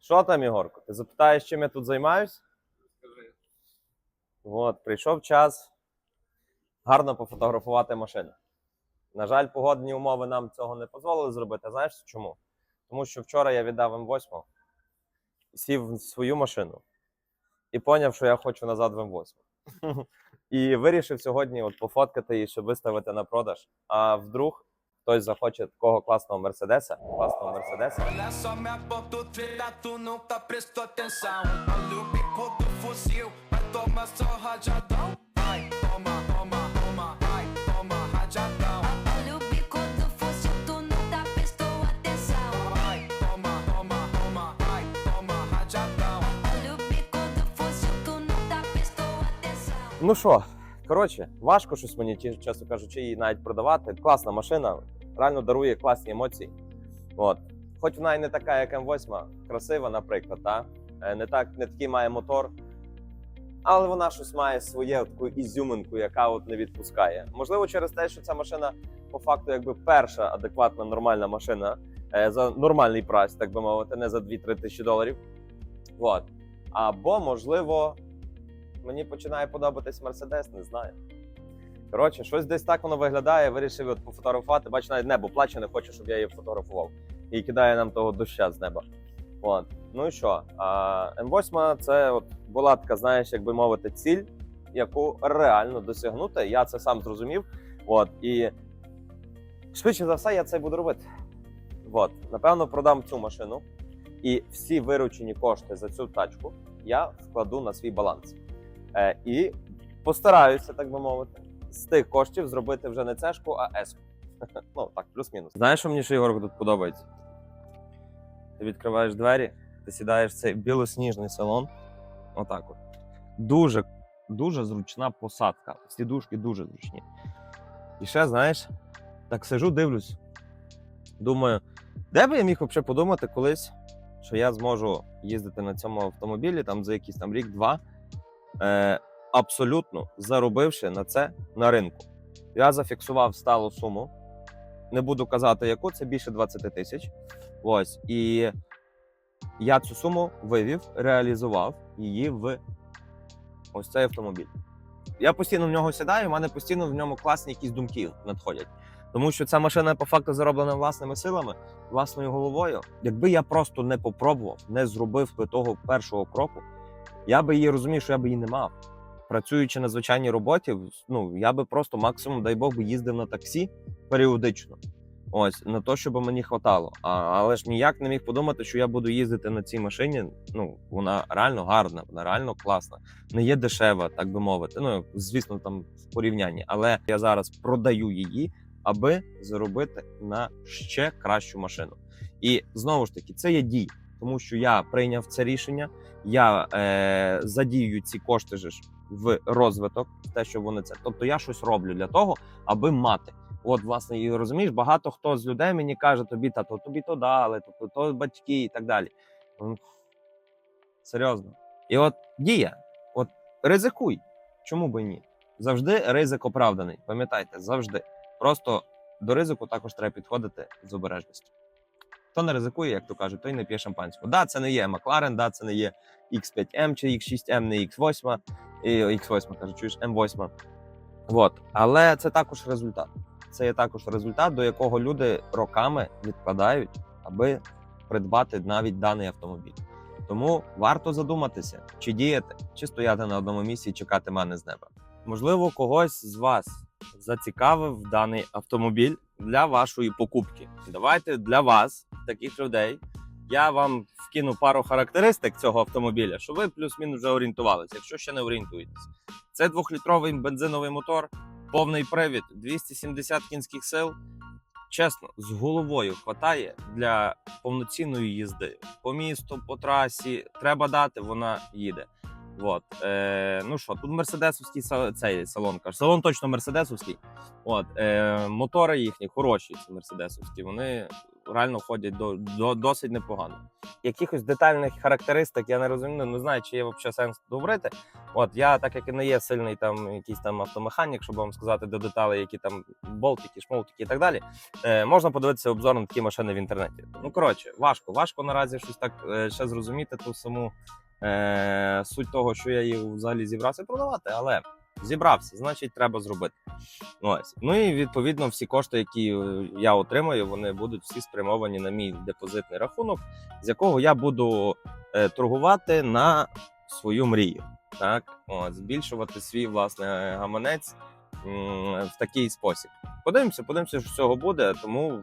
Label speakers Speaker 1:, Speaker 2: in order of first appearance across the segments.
Speaker 1: Що там, Ігорко? Ти запитаєш, чим я тут займаюсь? От, прийшов час гарно пофотографувати машину. На жаль, погодні умови нам цього не дозволили зробити. Знаєш чому? Тому що вчора я віддав М8, сів в свою машину і поняв, що я хочу назад в М8. І вирішив сьогодні от пофоткати її, щоб виставити на продаж. А вдруг хтось захоче такого класного мерседеса, класного мерседеса.
Speaker 2: Olha o bico do fuzil, vai tomar só rajadão.
Speaker 1: Ну що, коротше, важко щось мені, чесно кажучи, її навіть продавати. Класна машина, реально дарує класні емоції. От. Хоч вона і не така, як М8, красива, наприклад, та? Е, не, так, не такий має мотор. Але вона щось має своє таку ізюминку, яка от не відпускає. Можливо, через те, що ця машина по факту якби перша адекватна нормальна машина е, за нормальний прайс, так би мовити, не за 2-3 тисячі доларів. От. Або, можливо, мені починає подобатись Мерседес, не знаю. Коротше, щось десь так воно виглядає. Вирішив от пофотографувати. Бач, навіть небо плаче, не хоче, щоб я її фотографував. І кидає нам того доща з неба. От. Ну і що? А, М8 це от була така, знаєш, як би мовити, ціль, яку реально досягнути. Я це сам зрозумів. От. І швидше за все, я це буду робити. От. Напевно, продам цю машину. І всі виручені кошти за цю тачку я вкладу на свій баланс. Е, і постараюся, так би мовити, з тих коштів зробити вже не цешку, а еску. Ну так, плюс-мінус. Знаєш, що мені ще Ігор тут подобається? Ти відкриваєш двері, ти сідаєш в цей білосніжний салон. Отак от. Дуже, дуже зручна посадка. Сідушки дуже зручні. І ще, знаєш, так сижу, дивлюсь. Думаю, де би я міг взагалі подумати колись, що я зможу їздити на цьому автомобілі там за якийсь там рік-два, е, абсолютно заробивши на це на ринку. Я зафіксував сталу суму. Не буду казати, яку це більше 20 тисяч. Ось. І я цю суму вивів, реалізував її в ось цей автомобіль. Я постійно в нього сідаю, в мене постійно в ньому класні якісь думки надходять. Тому що ця машина по факту зароблена власними силами, власною головою. Якби я просто не попробував, не зробив би того першого кроку, я би її розумів, що я би її не мав. Працюючи на звичайній роботі, ну я би просто максимум, дай Бог, би їздив на таксі періодично. Ось на те, щоб мені хватало. А, але ж ніяк не міг подумати, що я буду їздити на цій машині. Ну вона реально гарна, вона реально класна. Не є дешева, так би мовити. Ну звісно, там в порівнянні. Але я зараз продаю її, аби заробити на ще кращу машину. І знову ж таки, це є дій, тому що я прийняв це рішення. Я е, задію ці кошти ж в розвиток, те, що вони це. Тобто я щось роблю для того, аби мати. От, власне, і розумієш, багато хто з людей мені каже, тобі тато, тобі то дали, тобто то батьки і так далі. Ну, Серйозно. І от дія, от ризикуй. Чому би ні? Завжди ризик оправданий. Пам'ятайте, завжди. Просто до ризику також треба підходити з обережністю. Хто не ризикує, як то кажуть, той не п'є шампанську. Да, це не є Макларен, да, це не є X5M чи X6M, не X8, і X8, кажу, чуєш, M8. От. Але це також результат. Це є також результат, до якого люди роками відкладають, аби придбати навіть даний автомобіль. Тому варто задуматися, чи діяти, чи стояти на одному місці і чекати мене з неба. Можливо, когось з вас зацікавив даний автомобіль для вашої покупки. Давайте для вас, таких людей, я вам вкину пару характеристик цього автомобіля, щоб ви плюс-мінус вже орієнтувалися, якщо ще не орієнтуєтесь. Це двохлітровий бензиновий мотор, повний привід, 270 кінських сил. Чесно, з головою хватає для повноцінної їзди. По місту, по трасі треба дати, вона їде. От. Е, ну що, тут мерседесовський цей салон, кажу. Салон точно мерседесовський. От, е, мотори їхні хороші, ці мерседесовські, вони реально ходять до, до, досить непогано. Якихось детальних характеристик я не розумію, не знаю, чи є взагалі сенс говорити. От я, так як і не є сильний там якийсь там автомеханік, щоб вам сказати до деталей, які там болтики, шмолтики і так далі. Е, можна подивитися обзор на такі машини в інтернеті. Ну коротше, важко, важко наразі щось так е, ще зрозуміти ту саму е, суть того, що я її взагалі зібрався продавати, але зібрався, значить, треба зробити. Ось. Ну і відповідно всі кошти, які е, я отримаю, вони будуть всі спрямовані на мій депозитний рахунок, з якого я буду е, торгувати на свою мрію. Так, От, збільшувати свій власне гаманець м, в такий спосіб. Подивимося, подивимося, що з цього буде. Тому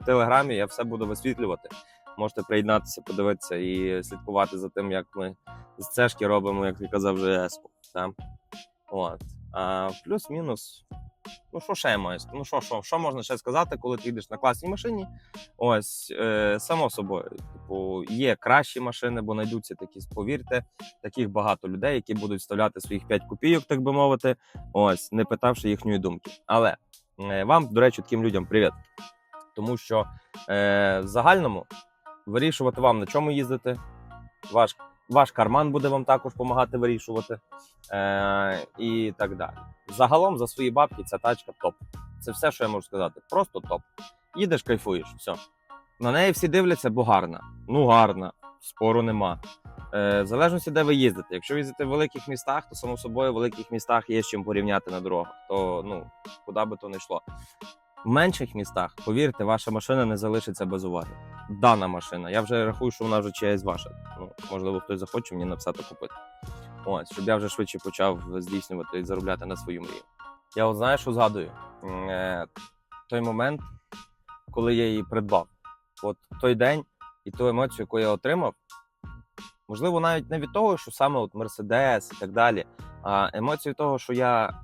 Speaker 1: в телеграмі я все буду висвітлювати. Можете приєднатися, подивитися і слідкувати за тим, як ми з цешки робимо, як я казав, вже. Та? От. А плюс-мінус. Ну, що ще я маю? Ну, що, що, що можна ще сказати, коли ти їдеш на класній машині? Ось, е, само собою, типу, є кращі машини, бо знайдуться такі, повірте, таких багато людей, які будуть вставляти своїх 5 копійок, так би мовити, ось, не питавши їхньої думки. Але е, вам, до речі, таким людям привіт. Тому що е, в загальному вирішувати вам, на чому їздити. Ваш, ваш карман буде вам також допомагати вирішувати. Е, і так далі. Загалом за свої бабки ця тачка топ. Це все, що я можу сказати. Просто топ. Їдеш, кайфуєш, все. На неї всі дивляться, бо гарна. Ну, гарна, спору нема. Е, в залежності, де ви їздите. Якщо ви їздите в великих містах, то само собою в великих містах є з чим порівняти на дорогах. То ну, куди би то не йшло. В менших містах, повірте, ваша машина не залишиться без уваги. Дана машина. Я вже рахую, що вона вже чиясь ваша. Ну, можливо, хтось захоче мені написати купити. Ось, щоб я вже швидше почав здійснювати і заробляти на свою мрію. Я от знаю, що згадую. Е, той момент, коли я її придбав. От той день і ту емоцію, яку я отримав, можливо, навіть не від того, що саме от Мерседес і так далі, а емоцію того, що я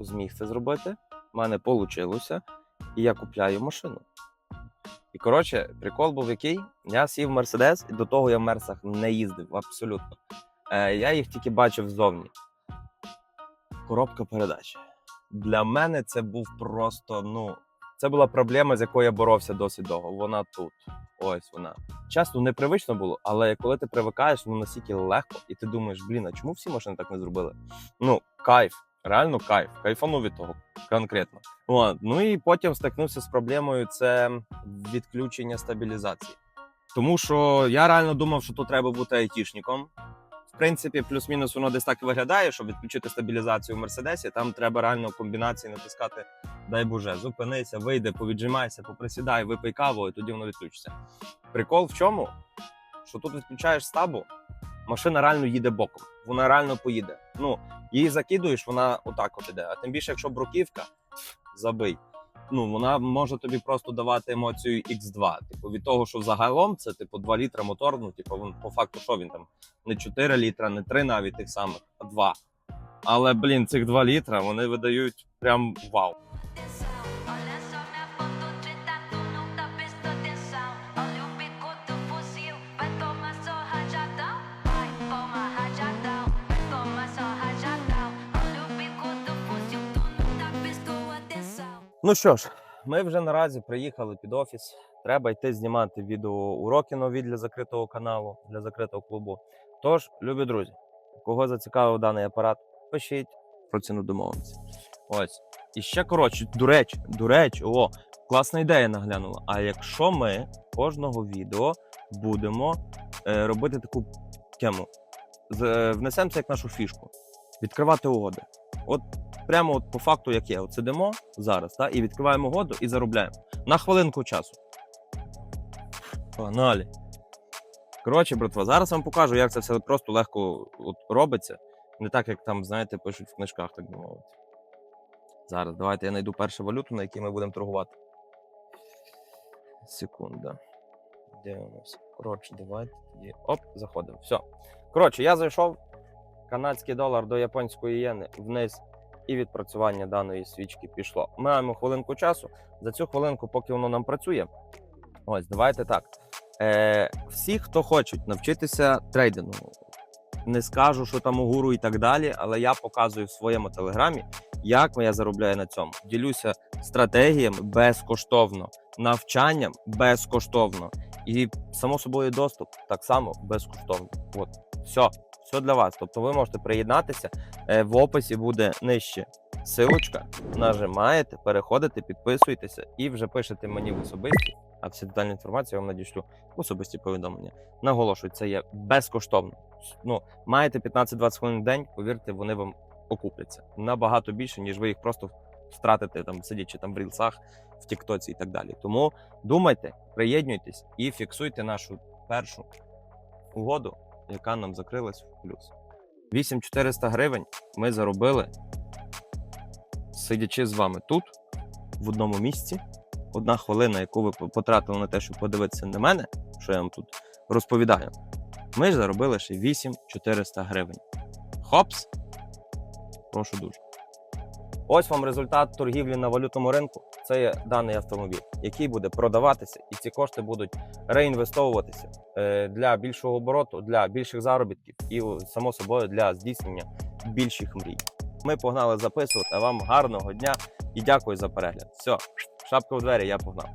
Speaker 1: зміг це зробити, в мене вийшло, і я купляю машину. І коротше, прикол був який: я сів в Мерседес, і до того я в Мерсах не їздив абсолютно. Е, я їх тільки бачив ззовні. Коробка передач. Для мене це був просто, ну, це була проблема, з якою я боровся досить довго. Вона тут. Ось вона. Часто непривично було, але коли ти привикаєш, ну настільки легко, і ти думаєш, блін, а чому всі машини так не зробили? Ну, кайф, реально кайф. Кайфанув від того конкретно. От. Ну і потім стикнувся з проблемою це відключення стабілізації. Тому що я реально думав, що тут треба бути айтішником. В принципі, плюс-мінус воно десь так і виглядає, щоб відключити стабілізацію в Мерседесі. Там треба реально комбінації натискати. Дай Боже, зупинися, вийди, повіджимайся, поприсідай, випий каву, і тоді воно відключиться. Прикол в чому? Що тут відключаєш стабу, машина реально їде боком. Вона реально поїде. Ну, її закидуєш, вона отак от іде. А тим більше, якщо бруківка, забий. Ну, вона може тобі просто давати емоцію X2. Типу, від того, що загалом це типу 2 літра мотор, ну, типу, він по факту, що він там? Не 4 літра, не 3 навіть тих самих, а 2. Але, блін, цих 2 літра вони видають прям вау. Ну що ж, ми вже наразі приїхали під офіс. Треба йти знімати відеоуроки нові для закритого каналу, для закритого клубу. Тож, любі друзі, кого зацікавив даний апарат, пишіть про ціну домовимося. Ось. І ще коротше, до речі, до речі, о, класна ідея наглянула. А якщо ми кожного відео будемо е, робити таку тему, е, внесемо це як нашу фішку, відкривати угоди. От прямо от по факту, як є. От сидимо зараз, та, і відкриваємо угоду і заробляємо на хвилинку часу. Погнали. Коротше, братва, зараз вам покажу, як це все просто легко от, робиться. Не так, як там, знаєте, пишуть в книжках, так би мовити. Зараз, давайте я знайду першу валюту, на якій ми будемо торгувати. Секунда. Де у нас? Коротше, давайте. Оп, заходимо. Все. Коротше, я зайшов. Канадський долар до японської єни вниз, і відпрацювання даної свічки пішло. Ми маємо хвилинку часу. За цю хвилинку, поки воно нам працює. Ось, давайте так. Е, всі, хто хочуть навчитися трейдингу, не скажу, що там у гуру і так далі, але я показую в своєму телеграмі, як я заробляю на цьому. Ділюся стратегіями безкоштовно, навчанням безкоштовно. І само собою доступ так само безкоштовно. От все, все для вас. Тобто ви можете приєднатися. Е, В описі буде нижче силочка. Нажимаєте, переходите, підписуєтеся і вже пишете мені в особисті. А всі детальні інформації я вам надішлю в особисті повідомлення. Наголошую, це є безкоштовно. Ну, маєте 15-20 хвилин в день, повірте, вони вам окупляться набагато більше, ніж ви їх просто втратите там, сидячи там в рілсах, в Тіктоці і так далі. Тому думайте, приєднуйтесь і фіксуйте нашу першу угоду, яка нам закрилась в плюс. 8400 гривень ми заробили, сидячи з вами тут, в одному місці. Одна хвилина, яку ви потратили на те, щоб подивитися на мене, що я вам тут розповідаю. Ми ж заробили ще 8400 гривень. Хопс! Прошу дуже. Ось вам результат торгівлі на валютному ринку. Це є даний автомобіль, який буде продаватися, і ці кошти будуть реінвестовуватися е, для більшого обороту, для більших заробітків і, само собою, для здійснення більших мрій. Ми погнали записувати. Вам гарного дня і дякую за перегляд. Все, шапка в двері, я погнав.